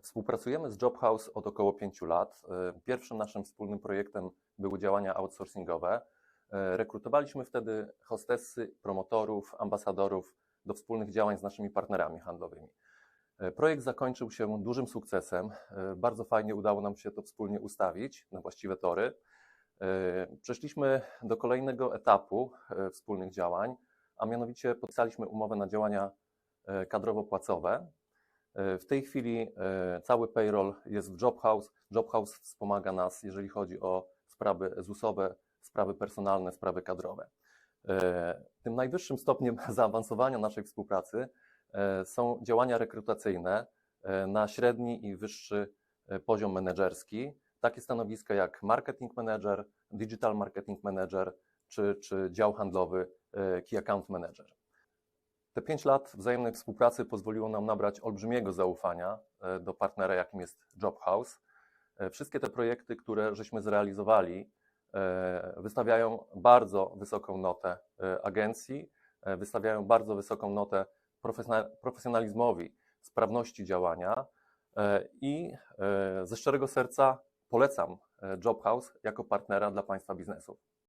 Współpracujemy z Jobhouse od około pięciu lat. E, Pierwszym naszym wspólnym projektem były działania outsourcingowe. E, Rekrutowaliśmy wtedy hostessy, promotorów, ambasadorów do wspólnych działań z naszymi partnerami handlowymi. E, Projekt zakończył się dużym sukcesem. Bardzo fajnie udało nam się to wspólnie ustawić na właściwe tory. Przeszliśmy do kolejnego etapu wspólnych działań, a mianowicie podpisaliśmy umowę na działania kadrowo-płacowe. E, W tej chwili e, cały payroll jest w Jobhouse. Jobhouse wspomaga nas, jeżeli chodzi o sprawy ZUS-owe, sprawy personalne, sprawy kadrowe. E, Tym najwyższym stopniem zaawansowania naszej współpracy są działania rekrutacyjne na średni i wyższy poziom menedżerski. Takie stanowiska jak marketing manager, digital marketing manager czy, czy dział handlowy key account manager. Te pięć lat wzajemnej współpracy pozwoliło nam nabrać olbrzymiego zaufania e, do partnera, jakim jest Jobhouse. E, Wszystkie te projekty, które żeśmy zrealizowali, e, wystawiają bardzo wysoką notę agencji, wystawiają bardzo wysoką notę profesjonal- profesjonalizmowi, sprawności działania i ze szczerego serca polecam e, Jobhouse jako partnera dla Państwa biznesu.